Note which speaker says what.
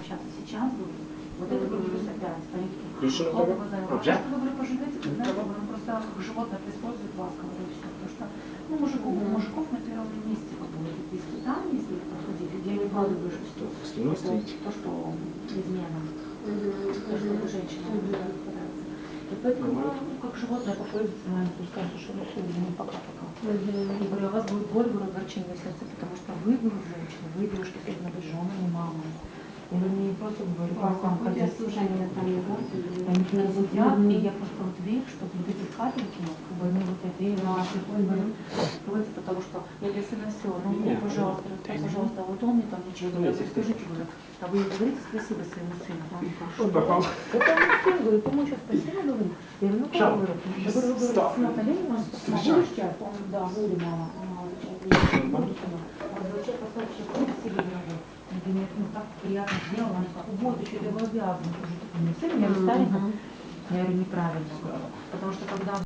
Speaker 1: общаться сейчас, говорю, вот это говорю, плюс опять, понятно?
Speaker 2: Більше не
Speaker 1: Хлопцы
Speaker 2: треба?
Speaker 1: глаза,
Speaker 2: А,
Speaker 1: я
Speaker 2: вже?
Speaker 1: говорю, поживете, вы знаете, говорю, просто как животное использует вас, говорю, все, потому что, ну, мужиков, у мужиков на первом месте, как бы, вот эти испытания, если их проходили, где не вкладываешь все,
Speaker 2: Стіна
Speaker 1: это
Speaker 2: стоїть.
Speaker 1: то, что измена, то, что женщина пытается. И поэтому, ну, как животное попользуется, наверное, то есть скажешь, что ну, хуй, ну, пока-пока. Я говорю, у вас будет боль, говорю, огорчение в сердце, потому что вы, говорю, женщина, вы девушки должны быть женами, мамой. Я говорю, не просто говорю, по вам
Speaker 3: Какое
Speaker 1: ходить.
Speaker 3: служение там не
Speaker 1: Они туда сидят, и я просто вот верю, что вот эти капельки, ну, как бы они вот это и наши, говорю, потому что я для сына все, ну, ну,
Speaker 2: Нет,
Speaker 1: пожалуйста,
Speaker 2: ну,
Speaker 1: ну,
Speaker 2: ты не-
Speaker 1: пожалуйста, вот он мне там ничего не
Speaker 2: Ну,
Speaker 1: говорит,
Speaker 2: если
Speaker 1: скажите, говорю, а вы говорите спасибо своему сыну?
Speaker 2: Он попал.
Speaker 1: Это он сын, говорю, ты ему что, спасибо говорит? Я говорю, ну как,
Speaker 2: Чё?
Speaker 1: говорю, я говорю, вы говорите,
Speaker 2: Став.
Speaker 1: сынок, налей ему,
Speaker 2: Встречай.
Speaker 1: будешь чай? Он, да, буду, мама. Мама, ну, так приятно сделано, они как, вот, еще я его обязана. Уже такой, не я старенькая. Я говорю, неправильно. Потому что когда